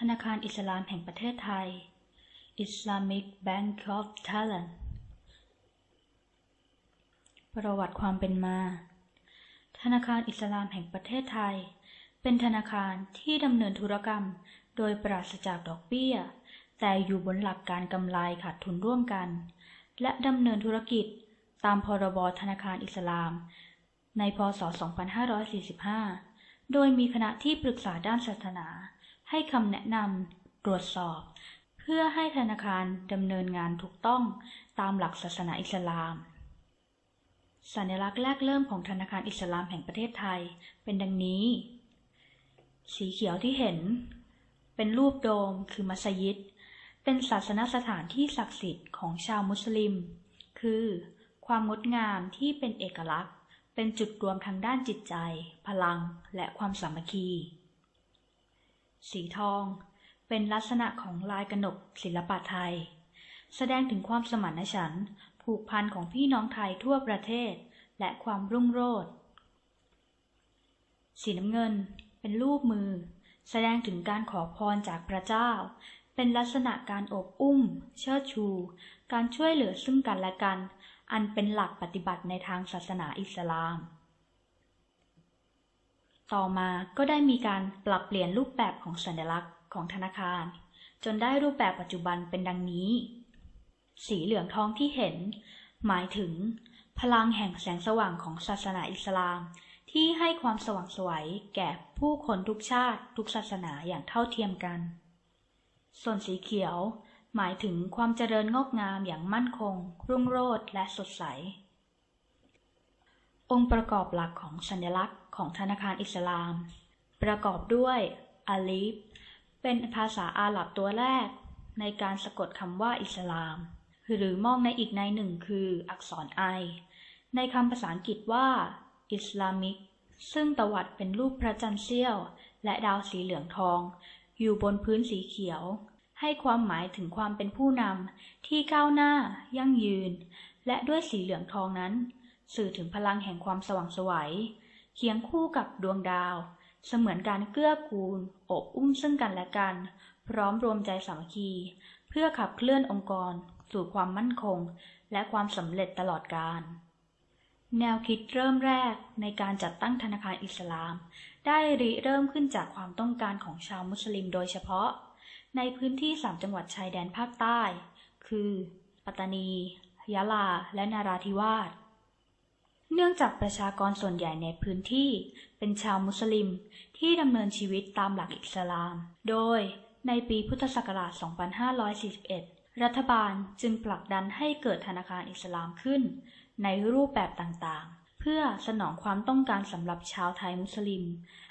ธนาคารอิสลามแห่งประเทศไทย Islamic Bank of Thailand ประวัติความเป็นมา ธนาคารอิสลามแห่งประเทศไทย เป็นธนาคารที่ดำเนินธุรกรรม โดยปราศจากดอกเบี้ย แต่อยู่บนหลักการกำไรขาดทุนร่วมกัน และดำเนินธุรกิจตามพรบธนาคารอิสลาม ในพศ 2545 โดยมีคณะที่ปรึกษาด้านศาสนา ให้คำแนะนำ ตรวจสอบ เพื่อให้ธนาคารดำเนินงานถูกต้องตามหลักศาสนาอิสลาม สัญลักษณ์แรกเริ่มของธนาคารอิสลามแห่งประเทศไทย เป็นดังนี้ สีเขียวที่เห็น เป็นรูปโดมคือมัสยิด เป็นศาสนสถานที่ศักดิ์สิทธิ์ของชาวมุสลิม คือความงดงามที่เป็นเอกลักษณ์ เป็นจุดรวมทางด้านจิตใจ พลัง และความสามัคคี สีทอง เป็นลักษณะของลายกนกศิลปะไทย แสดงถึงความสมานฉันท์ผูกพันของพี่น้องไทยทั่วประเทศ และความรุ่งโรจน์สีน้ำเงิน เป็นรูปมือ แสดงถึงการขอพรจากพระเจ้า เป็นลักษณะการอบอุ้ม เชิดชู การช่วยเหลือซึ่งกันและกัน อันเป็นหลักปฏิบัติในทางศาสนาอิสลาม ต่อมาก็ได้มีการปรับเปลี่ยนรูปแบบของสัญลักษณ์ของธนาคาร จนได้รูปแบบปัจจุบันเป็นดังนี้ สีเหลืองทองที่เห็น หมายถึง พลังแห่งแสงสว่างของศาสนาอิสลาม ที่ให้ความสว่างสวยแก่ผู้คนทุกชาติทุกศาสนาอย่างเท่าเทียมกัน ส่วนสีเขียว หมายถึงความเจริญงอกงามอย่างมั่นคง รุ่งโรจน์และสดใส องค์ประกอบหลักของสัญลักษณ์ของธนาคารอิสลาม ประกอบด้วยอาลีฟเป็นภาษาอาหรับตัวแรก ในการสะกดคำว่าอิสลาม หรือมองในอีกในหนึ่งคืออักษรไอ ในคำภาษาอังกฤษว่าอิสลามิก ซึ่งตวัดเป็นรูปพระจันทร์เสี้ยว และดาวสีเหลืองทอง อยู่บนพื้นสีเขียว ให้ความหมายถึงความเป็นผู้นำที่ก้าวหน้า ยั่งยืน และด้วยสีเหลืองทองนั้น สื่อถึงพลังแห่งความสว่างไสวเคียงคู่กับดวงดาว เสมือนการเกื้อกูล อบอุ้มซึ่งกันและกัน พร้อมรวมใจสามัคคี เพื่อขับเคลื่อนองค์กร สู่ความมั่นคง และความสำเร็จตลอดกาลแนวคิดเริ่มแรกในการจัดตั้งธนาคารอิสลาม ได้ริเริ่มขึ้นจากความต้องการของชาวมุสลิมโดยเฉพาะ ในพื้นที่สามจังหวัดชายแดนภาคใต้ คือ ปัตตานี ยะลา และนาราธิวาส เนื่องจากประชากรส่วนใหญ่ในพื้นที่เป็นชาวมุสลิมที่ดำเนินชีวิตตามหลักอิสลาม โดยในปีพุทธศักราช 2541 รัฐบาลจึงผลักดันให้เกิดธนาคารอิสลามขึ้น ในรูปแบบต่างๆ เพื่อสนองความต้องการสำหรับชาวไทยมุสลิม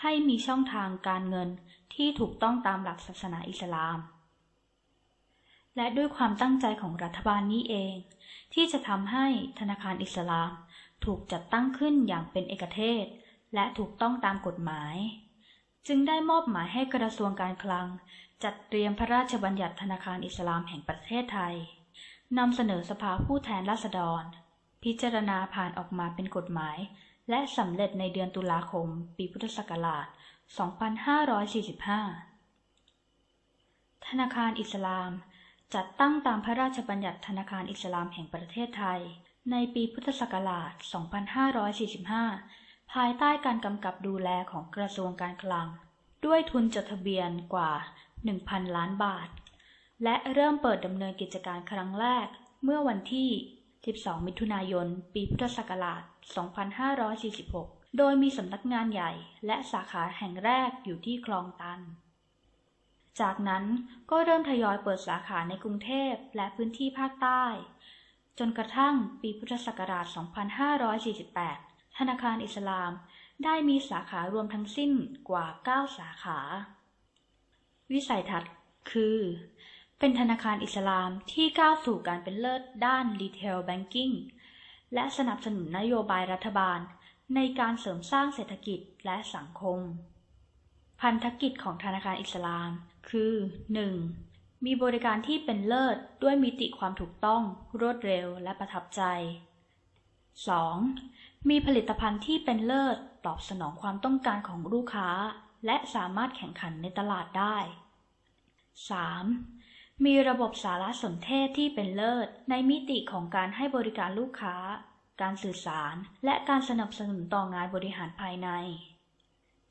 ให้มีช่องทางการเงินที่ถูกต้องตามหลักศาสนาอิสลาม และด้วยความตั้งใจของรัฐบาลนี้เอง ที่จะทำให้ธนาคารอิสลาม ถูกจัดตั้งขึ้นอย่างเป็นเอกเทศ และถูกต้องตามกฎหมาย จึงได้มอบหมายให้กระทรวงการคลัง จัดเตรียมพระราชบัญญัติธนาคารอิสลามแห่งประเทศไทยนำเสนอสภาผู้แทนราษฎร พิจารณาผ่านออกมาเป็นกฎหมาย และสำเร็จในเดือนตุลาคม ปีพุทธศักราช 2545 ธนาคารอิสลาม จัดตั้งตามพระราชบัญญัติธนาคารอิสลามแห่งประเทศไทย ในปีพุทธศักราช 2545 ภายใต้การกำกับดูแลของกระทรวงการคลัง ด้วยทุนจดทะเบียนกว่า 1,000 ล้านบาท และเริ่มเปิดดำเนินกิจการครั้งแรกเมื่อวันที่ 12 มิถุนายน ปีพุทธศักราช 2546 โดยมีสำนักงานใหญ่และสาขาแห่งแรกอยู่ที่คลองตัน จากนั้นก็เริ่มทยอยเปิดสาขาในกรุงเทพและพื้นที่ภาคใต้ จนกระทั่งปีพุทธศักราช 2548 ธนาคารอิสลาม ได้มีสาขารวมทั้งสิ้นกว่า 9 สาขา วิสัยทัศน์คือ เป็นธนาคารอิสลามที่ก้าวสู่การเป็นเลิศด้านรีเทลแบงกิ้งและสนับสนุนนโยบายรัฐบาลในการเสริมสร้างเศรษฐกิจและสังคม พันธกิจของธนาคารอิสลาม คือ 1. มีบริการที่เป็นเลิศด้วยมิติความถูกต้อง รวดเร็วและประทับใจ 2. มีผลิตภัณฑ์ที่เป็นเลิศตอบสนองความต้องการของลูกค้า และสามารถแข่งขันในตลาดได้ 3. มีระบบสารสนเทศที่เป็นเลิศในมิติของการให้บริการลูกค้า การสื่อสาร และการสนับสนุนต่องานบริหารภายใน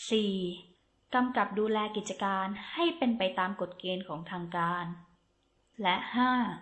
4. กำกับดูแลกิจการให้เป็นไปตามกฎเกณฑ์ของทางการ และ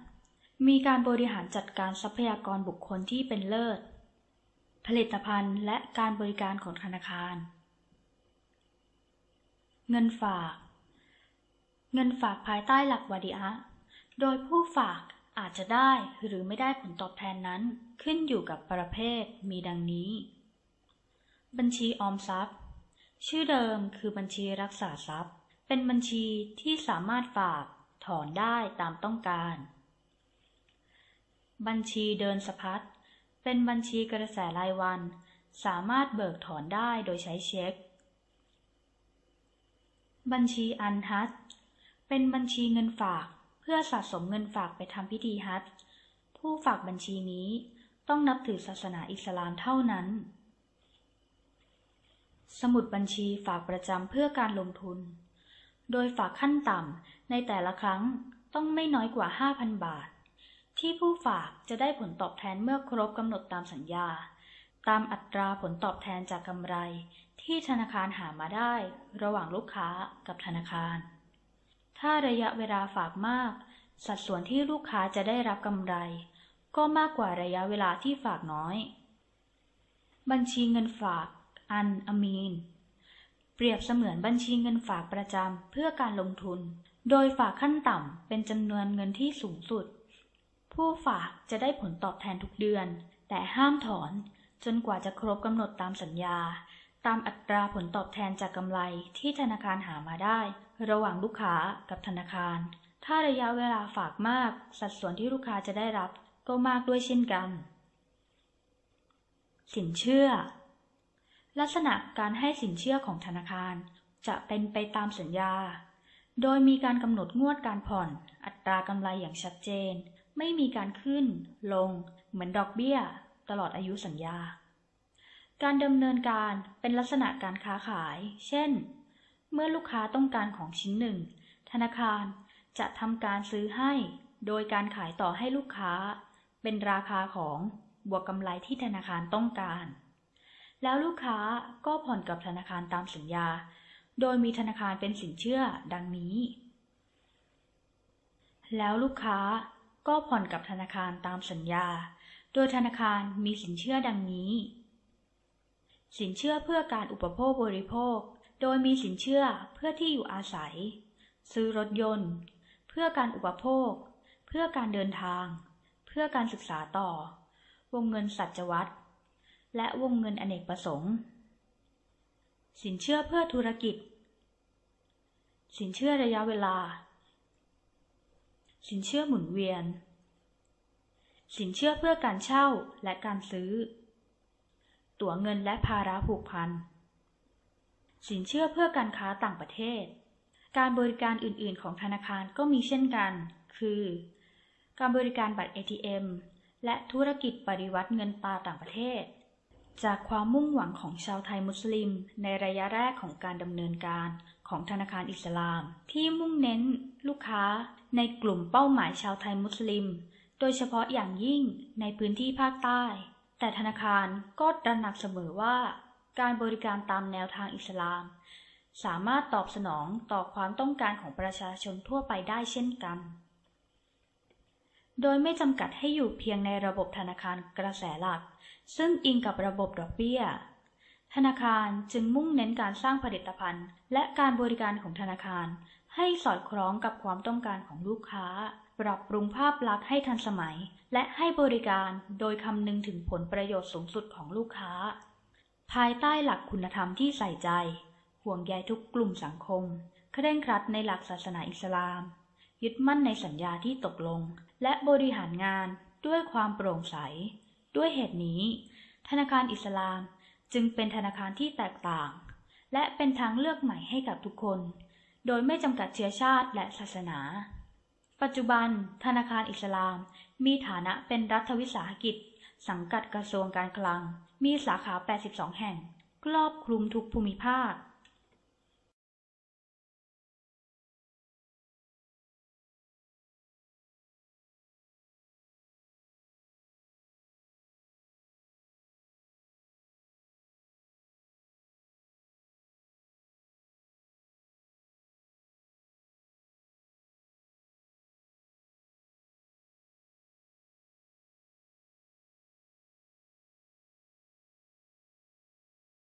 5. มีการบริหารจัดการทรัพยากรบุคคลที่เป็นเลิศ ผลิตภัณฑ์และการบริการของธนาคาร เงินฝาก เงินฝากภายใต้หลักวาดิอะโดยผู้ฝากอาจจะได้หรือไม่ได้ผลตอบแทนนั้นขึ้นอยู่กับประเภทมีดังนี้ บัญชีออมทรัพย์ ชื่อเดิมคือบัญชีรักษาทรัพย์ เป็นบัญชีที่สามารถฝากถอนได้ตามต้องการ บัญชีเดินสะพัด เป็นบัญชีกระแสรายวัน สามารถเบิกถอนได้โดยใช้เช็ค บัญชีอันฮัตเป็นบัญชีเงินฝากเพื่อสะสมเงินฝากไปทำพิธีฮัตผู้ฝากบัญชีนี้ต้องนับถือศาสนาอิสลามเท่านั้น สมุดบัญชีฝากประจำเพื่อการลงทุน โดยฝากขั้นต่ำในแต่ละครั้งต้องไม่น้อยกว่า 5,000 บาท ที่ผู้ฝากจะได้ผลตอบแทนเมื่อครบกำหนดตามสัญญา ตามอัตราผลตอบแทนจากกำไร ที่ธนาคารหามาได้ ระหว่างลูกค้ากับธนาคาร ถ้าระยะเวลาฝากมาก สัดส่วนที่ลูกค้าจะได้รับกำไร ก็มากกว่าระยะเวลาที่ฝากน้อย บัญชีเงินฝาก อันอมีน เปรียบเสมือนบัญชีเงินฝากประจำเพื่อการลงทุน โดยฝากขั้นต่ำเป็นจำนวนเงินที่สูงสุด ผู้ฝากจะได้ผลตอบแทนทุกเดือน แต่ห้ามถอนจนกว่าจะครบกำหนดตามสัญญา ตามอัตราผลตอบแทนจากกำไรที่ธนาคารหามาได้ ระหว่างลูกค้ากับธนาคาร ถ้าระยะเวลาฝากมาก สัดส่วนที่ลูกค้าจะได้รับก็มากด้วยเช่นกัน สินเชื่อ ลักษณะการให้สินเชื่อของธนาคาร จะเป็นไปตามสัญญา โดยมีการกำหนดงวดการผ่อน อัตรากำไรอย่างชัดเจน ไม่มีการขึ้น ลง เหมือนดอกเบี้ย ตลอดอายุสัญญา การดำเนินการเป็นลักษณะการค้าขาย เช่น เมื่อลูกค้าต้องการของชิ้นหนึ่ง ธนาคารจะทำการซื้อให้ โดยการขายต่อให้ลูกค้า เป็นราคาของบวกกำไรที่ธนาคารต้องการ แล้วลูกค้าก็ผ่อนกับธนาคารตามสัญญา โดยมีธนาคารเป็นสินเชื่อดังนี้ แล้วลูกค้าก็ผ่อนกับธนาคารตามสัญญา โดยธนาคารมีสินเชื่อดังนี้ สินเชื่อเพื่อการอุปโภคบริโภค โดยมีสินเชื่อเพื่อที่อยู่อาศัย ซื้อรถยนต์ เพื่อการอุปโภค เพื่อการเดินทาง เพื่อการศึกษาต่อ วงเงินสัจวัตร และวงเงินอเนกประสงค์ สินเชื่อเพื่อธุรกิจ สินเชื่อระยะเวลา สินเชื่อหมุนเวียน สินเชื่อเพื่อการเช่าและการซื้อ ตั๋วเงินและภาระผูกพัน สินเชื่อเพื่อการค้าต่างประเทศ การบริการอื่น ๆ ของธนาคารก็มีเช่นกัน คือ การบริการบัตร ATM และธุรกิจปฏิวัติเงินตราต่างประเทศ จากความมุ่งหวังของชาวไทยมุสลิม ในระยะแรกของการดำเนินการของธนาคารอิสลาม ที่มุ่งเน้นลูกค้าในกลุ่มเป้าหมายชาวไทยมุสลิม โดยเฉพาะอย่างยิ่งในพื้นที่ภาคใต้ แต่ธนาคารก็ตระหนักเสมอว่า การบริการตามแนวทางอิสลาม สามารถตอบสนองต่อความต้องการของประชาชนทั่วไปได้เช่นกัน โดยไม่จำกัดให้อยู่เพียงในระบบธนาคารกระแสหลัก ซึ่งอิงกับระบบดอกเบี้ย ธนาคารจึงมุ่งเน้นการสร้างผลิตภัณฑ์ และการบริการของธนาคาร ให้สอดคล้องกับความต้องการของลูกค้า ปรับปรุงภาพลักษณ์ให้ทันสมัย และให้บริการโดยคำนึงถึงผลประโยชน์สูงสุดของลูกค้า ภายใต้หลักคุณธรรมที่ใส่ใจ ห่วงใยทุกกลุ่มสังคมเคร่งครัดในหลักศาสนาอิสลาม ยึดมั่นในสัญญาที่ตกลง และบริหารงานด้วยความโปร่งใส ด้วยเหตุนี้ ธนาคารอิสลามจึงเป็นธนาคารที่แตกต่าง และเป็นทางเลือกใหม่ให้กับทุกคน โดยไม่จำกัดเชื้อชาติและศาสนา ปัจจุบัน ธนาคารอิสลาม มีฐานะเป็นรัฐวิสาหกิจ สังกัดกระทรวงการคลัง มีสาขา 82 แห่ง ครอบคลุมทุกภูมิภาค